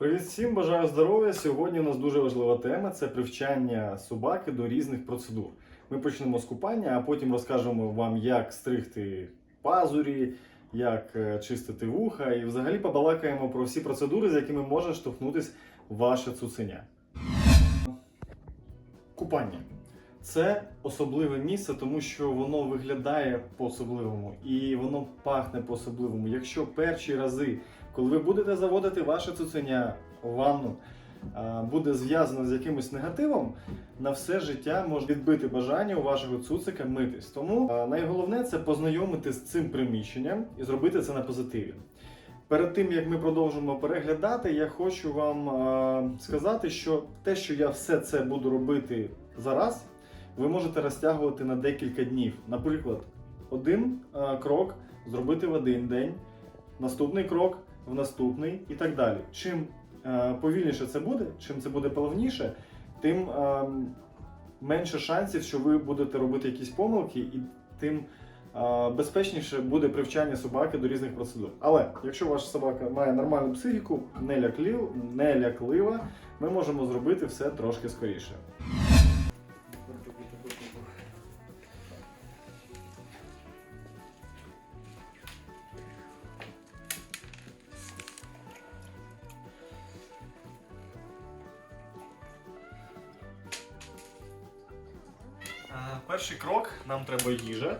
Привіт всім, бажаю здоров'я. Сьогодні у нас дуже важлива тема це привчання собаки до різних процедур. Ми почнемо з купання, а потім розкажемо вам, як стригти пазурі, як е, чистити вуха, і взагалі побалакаємо про всі процедури, з якими може штовхнутись ваше цуценя. Купання. Це особливе місце, тому що воно виглядає по-особливому і воно пахне по-особливому. Якщо перші рази, коли ви будете заводити ваше цуценя в ванну, буде зв'язано з якимось негативом, на все життя може відбити бажання у вашого цуцика митись. Тому найголовне це познайомити з цим приміщенням і зробити це на позитиві. Перед тим як ми продовжимо переглядати, я хочу вам сказати, що те, що я все це буду робити зараз, ви можете розтягувати на декілька днів. Наприклад, один крок зробити в один день, наступний крок в наступний і так далі. Чим е, повільніше це буде, чим це буде плавніше, тим е, менше шансів, що ви будете робити якісь помилки, і тим е, безпечніше буде привчання собаки до різних процедур. Але якщо ваша собака має нормальну психіку, не, ляклів, не ляклива, ми можемо зробити все трошки скоріше. Нам треба їжа.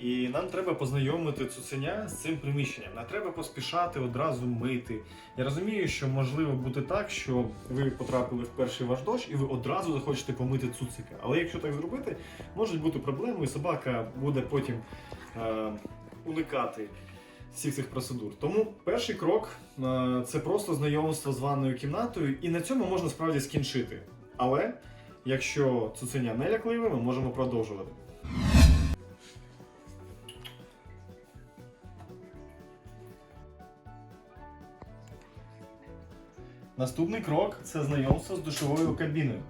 І нам треба познайомити цуценя з цим приміщенням. Не треба поспішати одразу мити. Я розумію, що можливо бути так, що ви потрапили в перший ваш дощ і ви одразу захочете помити цуцика. Але якщо так зробити, можуть бути проблеми, і собака буде потім е, уникати всіх цих процедур. Тому перший крок е, це просто знайомство з ванною кімнатою, і на цьому можна справді скінчити. Але якщо цуценя не лякливе, ми можемо продовжувати. Наступний крок це знайомство з душовою кабіною.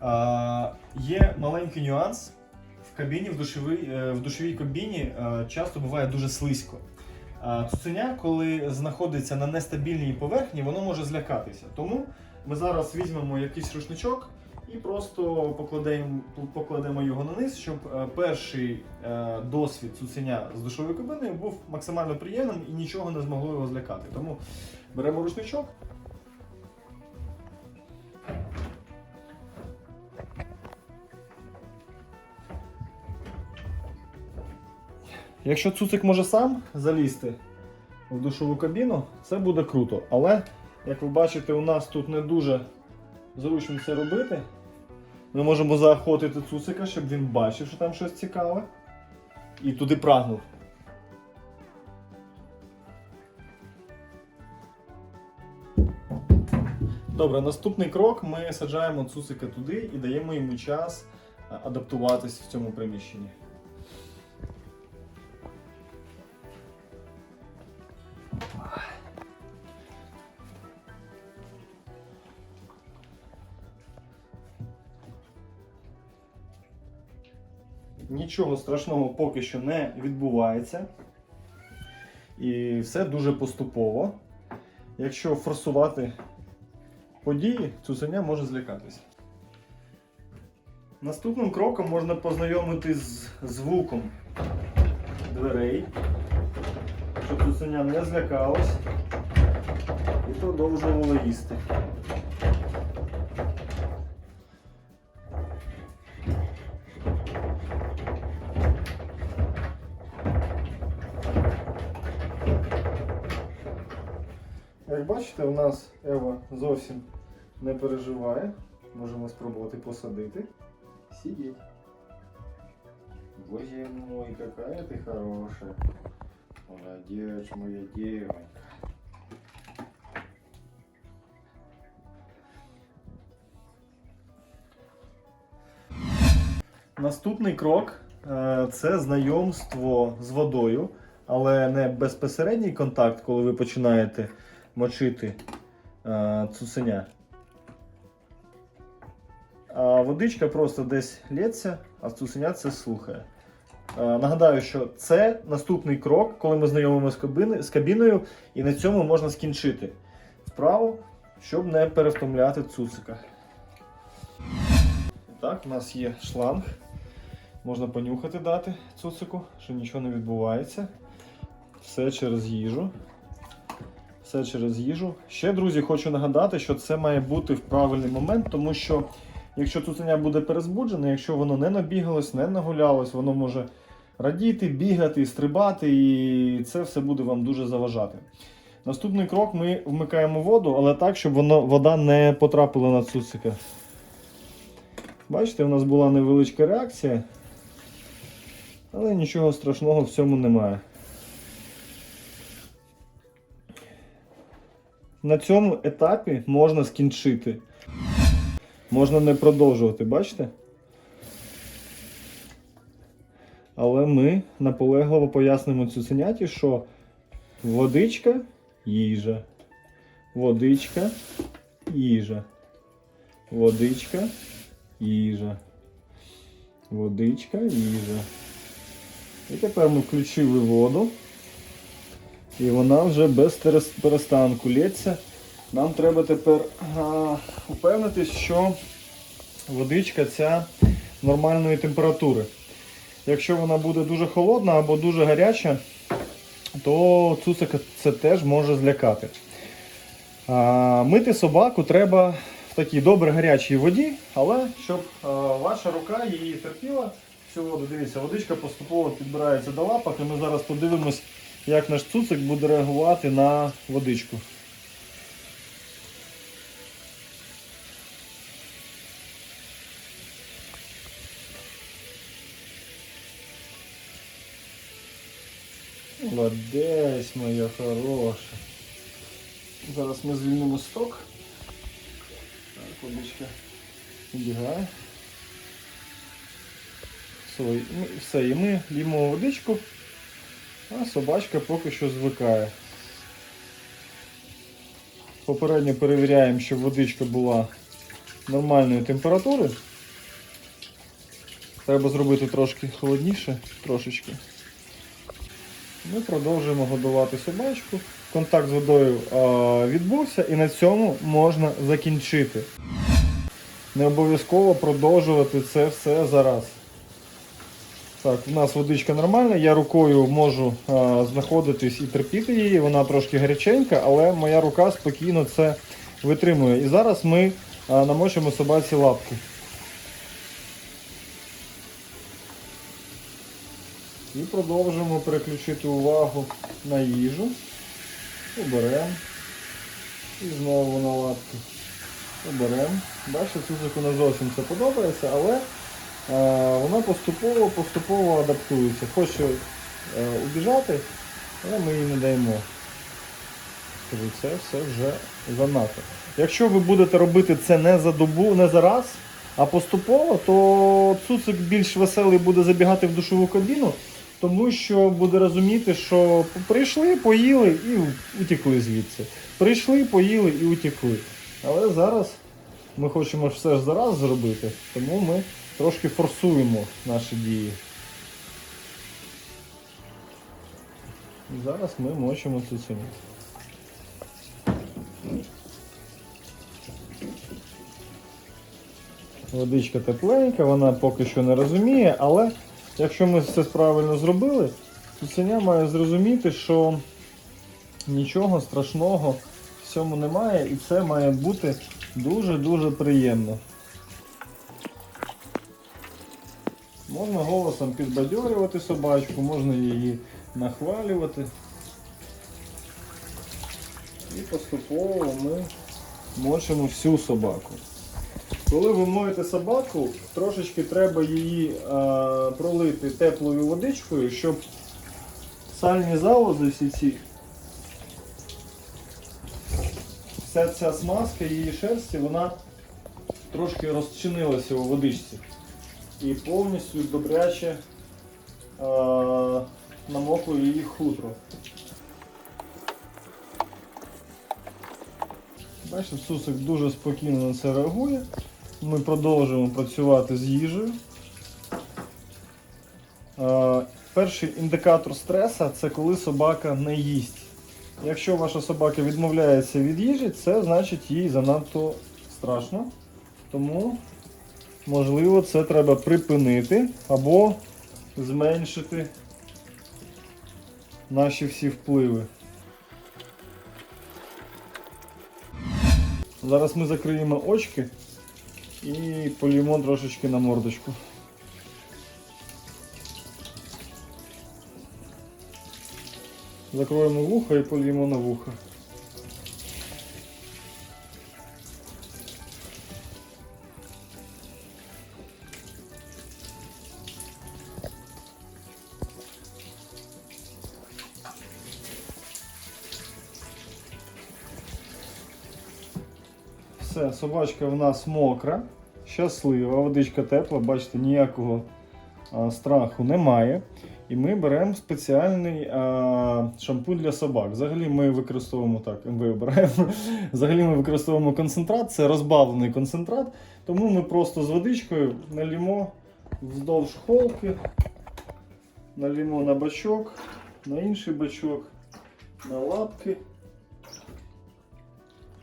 А, є маленький нюанс. В кабіні, в душовій, е, в душовій кабіні е, часто буває дуже слизько. Цуценя, коли знаходиться на нестабільній поверхні, воно може злякатися. Тому ми зараз візьмемо якийсь рушничок і просто покладемо, покладемо його на низ, щоб е, перший е, досвід цуценя з душовою кабиною був максимально приємним і нічого не змогло його злякати. Тому беремо рушничок. Якщо цуцик може сам залізти в душову кабіну, це буде круто. Але, як ви бачите, у нас тут не дуже зручно це робити. Ми можемо заохотити цуцика, щоб він бачив, що там щось цікаве. І туди прагнув. Добре, наступний крок ми саджаємо цуцика туди і даємо йому час адаптуватись в цьому приміщенні. Нічого страшного поки що не відбувається. І все дуже поступово. Якщо форсувати події, цуценя може злякатися. Наступним кроком можна познайомитись з звуком дверей, щоб цуценя не злякалось і продовжувало їсти. Бачите, у нас Ева зовсім не переживає. Можемо спробувати посадити. Сидіть. Боже мой, какая ты хорошая. Молодец, моя девонька. Наступний крок е, це знайомство з водою, але не безпосередній контакт, коли ви починаєте мочити е, цуценя. А водичка просто десь лється, а цуценя це слухає. Е, Нагадаю, що це наступний крок, коли ми знайомимося з кабини- з кабіною, і на цьому можна скінчити. вправу, щоб не перевтомляти цуцика. Так, у нас є шланг. Можна понюхати дати цуцику, що нічого не відбувається. Все через їжу. Все через їжу. Ще, друзі, хочу нагадати, що це має бути в правильний момент, тому що якщо цуценя буде перезбуджене, якщо воно не набігалось, не нагулялось, воно може радіти, бігати, стрибати, і це все буде вам дуже заважати. Наступний крок ми вмикаємо воду, але так, щоб воно, вода не потрапила на цуцика. Бачите, у нас була невеличка реакція, але нічого страшного в цьому немає. На цьому етапі можна скінчити. Можна не продовжувати, бачите? Але ми наполегливо пояснимо цуценяті, що водичка їжа. Водичка їжа. Водичка їжа. Водичка їжа. І тепер ми включили воду. І вона вже без перестанку лється. Нам треба тепер а, упевнитись, що водичка ця нормальної температури. Якщо вона буде дуже холодна або дуже гаряча, то цуцика це теж може злякати. А, мити собаку треба в такій добре гарячій воді, але щоб а, ваша рука її терпіла всю воду. Дивіться, водичка поступово підбирається до лапок, і ми зараз подивимось, як наш цуцик буде реагувати на водичку. Молодець, моя хороша. Зараз ми звільнимо сток. Так, водичка ми- Все, і ми лімо водичку, а собачка поки що звикає. Попередньо перевіряємо, щоб водичка була нормальної температури. Треба зробити трошки холодніше, трошечки. Ми продовжуємо годувати собачку. Контакт з водою відбувся і на цьому можна закінчити. Не обов'язково продовжувати це все зараз. Так, у нас водичка нормальна, я рукою можу а, знаходитись і терпіти її, вона трошки гаряченька, але моя рука спокійно це витримує. І зараз ми а, намочимо собаці лапки. І продовжуємо переключити увагу на їжу. Оберемо. І знову на лапки. Оберемо. Бачите, цуцику не зовсім це подобається, але вона поступово поступово адаптується. Хоче е, убіжати, але ми їй не даємо. Це все вже занадто. Якщо ви будете робити це не за добу, не за раз, а поступово, то цуцик більш веселий буде забігати в душову кабіну, тому що буде розуміти, що прийшли, поїли і утекли звідси. Прийшли, поїли і утекли. Але зараз ми хочемо все ж зараз зробити, тому ми трошки форсуємо наші дії. І зараз ми мочимо цуценю. Водичка тепленька, вона поки що не розуміє, але якщо ми все правильно зробили, цуценя має зрозуміти, що нічого страшного в цьому немає і це має бути дуже-дуже приємно. Можна голосом підбадьорювати собачку, можна її нахвалювати. І поступово ми мочимо всю собаку. Коли ви моєте собаку, трошечки треба її е, пролити теплою водичкою, щоб сальні залози всі ці, вся ця смазка її шерсті, вона трошки розчинилася у водичці і повністю добряче е, намокло її хутро. Бачите, сусик дуже спокійно на це реагує. Ми продовжуємо працювати з їжею. Е, перший індикатор стреса це коли собака не їсть. Якщо ваша собака відмовляється від їжі, це значить їй занадто страшно. Тому, можливо, це треба припинити або зменшити наші всі впливи. Зараз ми закриємо очки і поліємо трошечки на мордочку. Закроємо вуха і поліємо на вуха. Все, собачка в нас мокра, щаслива, водичка тепла, бачите, ніякого а, страху немає. І ми беремо спеціальний а, шампунь для собак. Взагалі ми використовуємо так, МВ обираємо. Взагалі ми використовуємо концентрат, це розбавлений концентрат. Тому ми просто з водичкою налімо вздовж холки, налімо на бачок, на інший бачок, на лапки,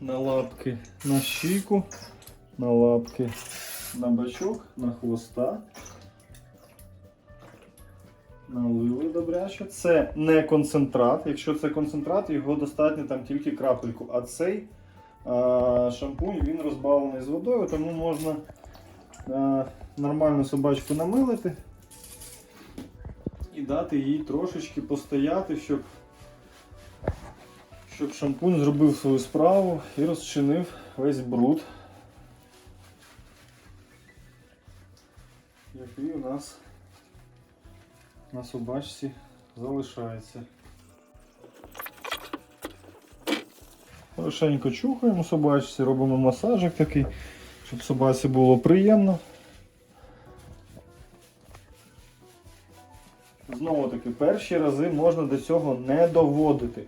на лапки, на щіку, на лапки, на бачок, на хвоста. Налили добряче. Це не концентрат. Якщо це концентрат, його достатньо там тільки крапельку. А цей а, шампунь він розбавлений з водою, тому можна а, нормальну собачку намилити і дати їй трошечки постояти, щоб, щоб шампунь зробив свою справу і розчинив весь бруд, який у нас на собачці залишається. Хорошенько чухаємо собачці, робимо масажик такий, щоб собаці було приємно. Знову таки, перші рази можна до цього не доводити.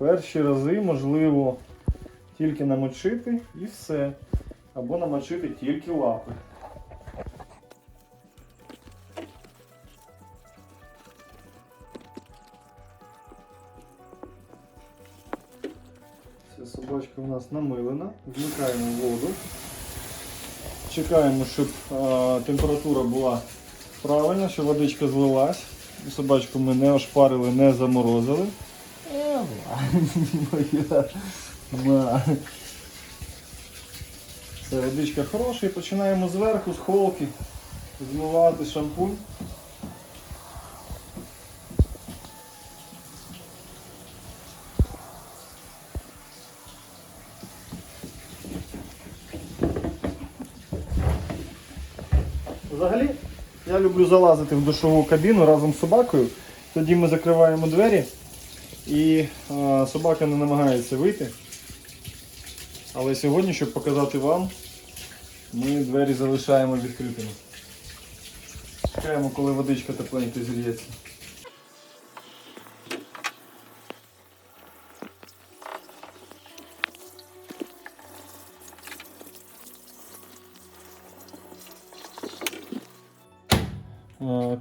Перші рази можливо тільки намочити і все. Або намочити тільки лапи. Ця собачка у нас намилена. Вмикаємо воду. Чекаємо, щоб а, температура була правильна, щоб водичка злилась. Собачку ми не ошпарили, не заморозили. Моя. Це водичка хороша і починаємо зверху, з холки, змивати шампунь. Взагалі, я люблю залазити в душову кабіну разом з собакою. Тоді ми закриваємо двері і собака не намагається вийти. Але сьогодні, щоб показати вам, ми двері залишаємо відкритими. Чекаємо, коли водичка тепленько зільється.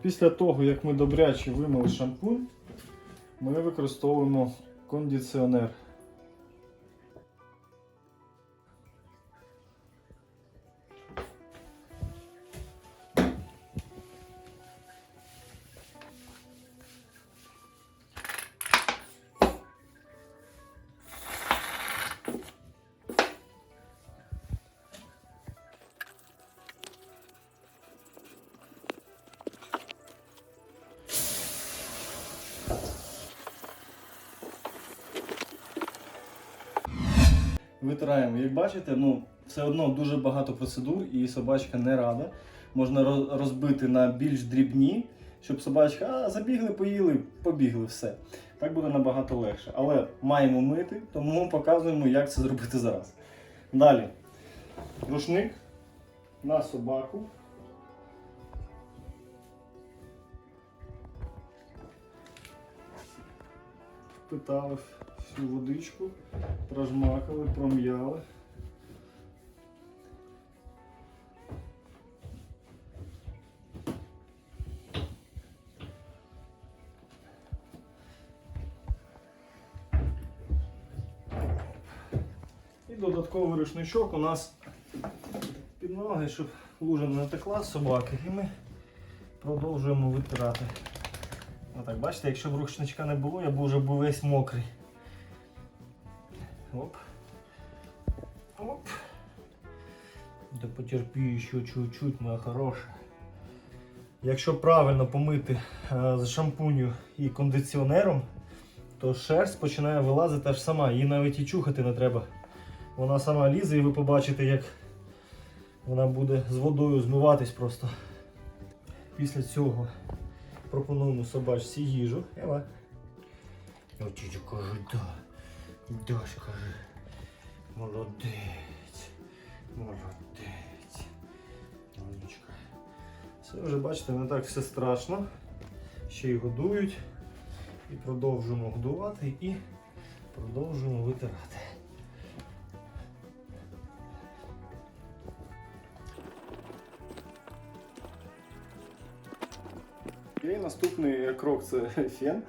Після того, як ми добряче вимили шампунь, ми використовуємо кондиціонер. Витираємо. Як бачите, ну, все одно дуже багато процедур і собачка не рада. Можна розбити на більш дрібні, щоб собачка а, забігли, поїли, побігли, все. Так буде набагато легше. Але маємо мити, тому показуємо, як це зробити зараз. Далі. Рушник на собаку. Питали всю водичку, прожмакали, пром'яли. додатковий рушничок у нас під ноги, щоб лужа не натекла собаки. І ми продовжуємо витирати. Отак, бачите, якщо б рушничка не було, я б вже був весь мокрий. Оп. Оп. Да потерпи ще чуть-чуть, моя хороша. Якщо правильно помити е, з шампуню і кондиціонером, то шерсть починає вилазити аж сама. Її навіть і чухати не треба. Вона сама лізе і ви побачите, як вона буде з водою змиватись просто. Після цього пропонуємо собачці їжу. Ева. Отічу кажу, да. Даш каже. Молодець. Молодець. Умничка. Все вже бачите, не так все страшно. Ще й годують. І продовжуємо годувати і продовжуємо витирати. І наступний крок це фен.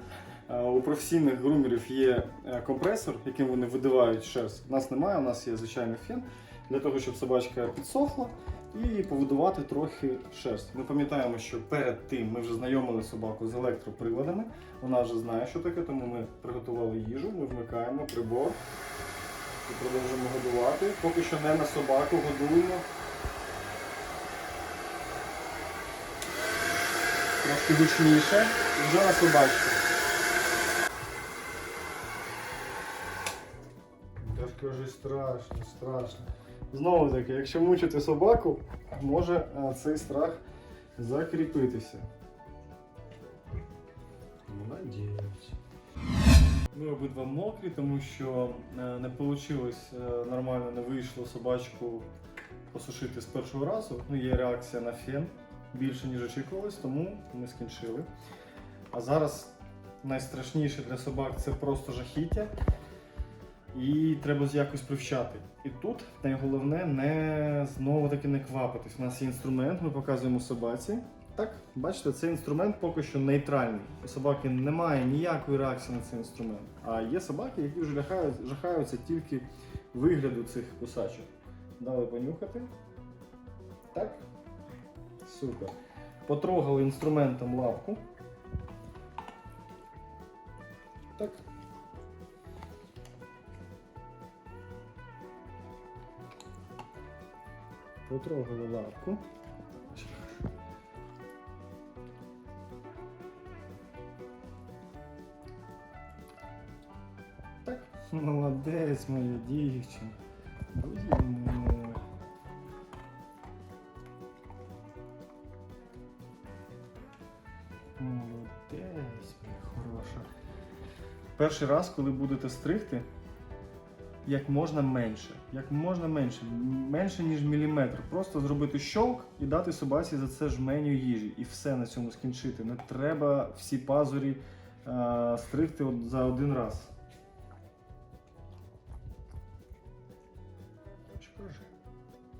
Е, У професійних грумерів є е, компресор, яким вони видивають шерсть. У нас немає, у нас є звичайний фен для того, щоб собачка підсохла і повидувати трохи шерсть. Ми пам'ятаємо, що перед тим ми вже знайомили собаку з електроприладами. Вона вже знає, що таке, тому ми приготували їжу, ми вмикаємо прибор і продовжуємо годувати. Поки що не на собаку годуємо. Трошки гучніше, вже на собачку. Кажу, страшно, страшно. Знову таки, якщо мучити собаку, може е, цей страх закріпитися. Молодець. Ми обидва мокрі, тому що е, не вийшло нормально, не вийшло собачку посушити з першого разу. Ну, є реакція на фен більше, ніж очікувалось, тому ми скінчили. А зараз найстрашніше для собак це просто жахіття. І треба якось привчати. І тут найголовне не знову таки не квапитись. У нас є інструмент, ми показуємо собаці. Так, бачите, цей інструмент поки що нейтральний. У собаки немає ніякої реакції на цей інструмент. А є собаки, які вже жахають, жахаються тільки вигляду цих кусачок. Дали понюхати. Так. Супер. Потрогали інструментом лапку. Потрогали лапку. Так. Молодець, моя дівчина. Боже мой. Молодець, моя хороша. Перший раз, коли будете стригти, як можна менше. Як можна менше. Менше, ніж міліметр. Просто зробити щолк і дати собаці за це жменю їжі. І все на цьому скінчити. Не треба всі пазурі а, стригти за один раз.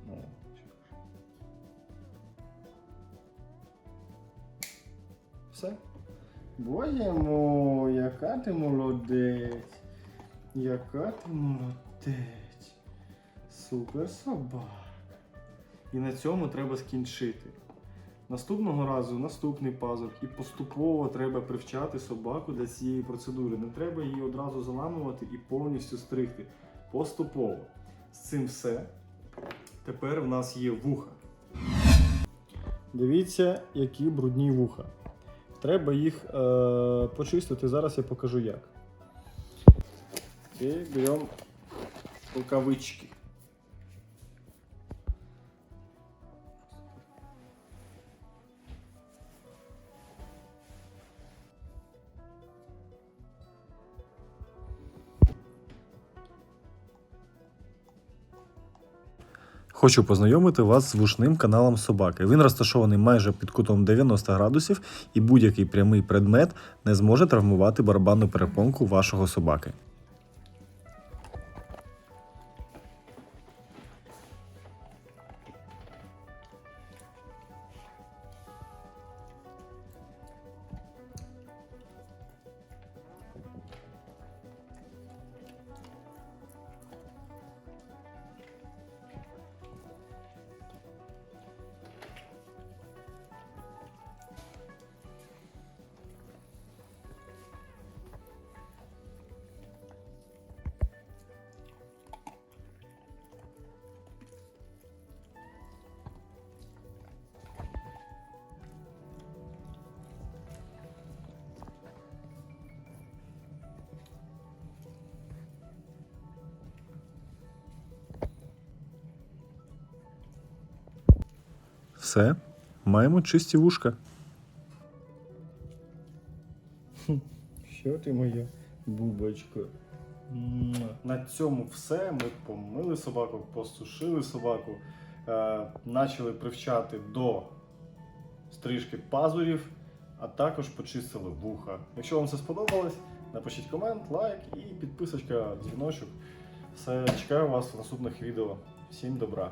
Ну. Все. Боже мой, яка ти молодець. Яка ти молодець. Супер собака. І на цьому треба скінчити. Наступного разу наступний пазур. І поступово треба привчати собаку для цієї процедури. Не треба її одразу заламувати і повністю стригти. Поступово. З цим все. Тепер в нас є вуха. Дивіться, які брудні вуха. Треба їх е, почистити. Зараз я покажу як. І беремо рукавички. Хочу познайомити вас з вушним каналом собаки. Він розташований майже під кутом 90 градусів, і будь-який прямий предмет не зможе травмувати барабанну перепонку вашого собаки. Все. Маємо чисті вушка. Що ти моя бубочка? На цьому все. Ми помили собаку, посушили собаку, е, почали привчати до стрижки пазурів, а також почистили вуха. Якщо вам це сподобалось, напишіть комент, лайк і підписочка, дзвіночок. Все, чекаю вас в наступних відео. Всім добра!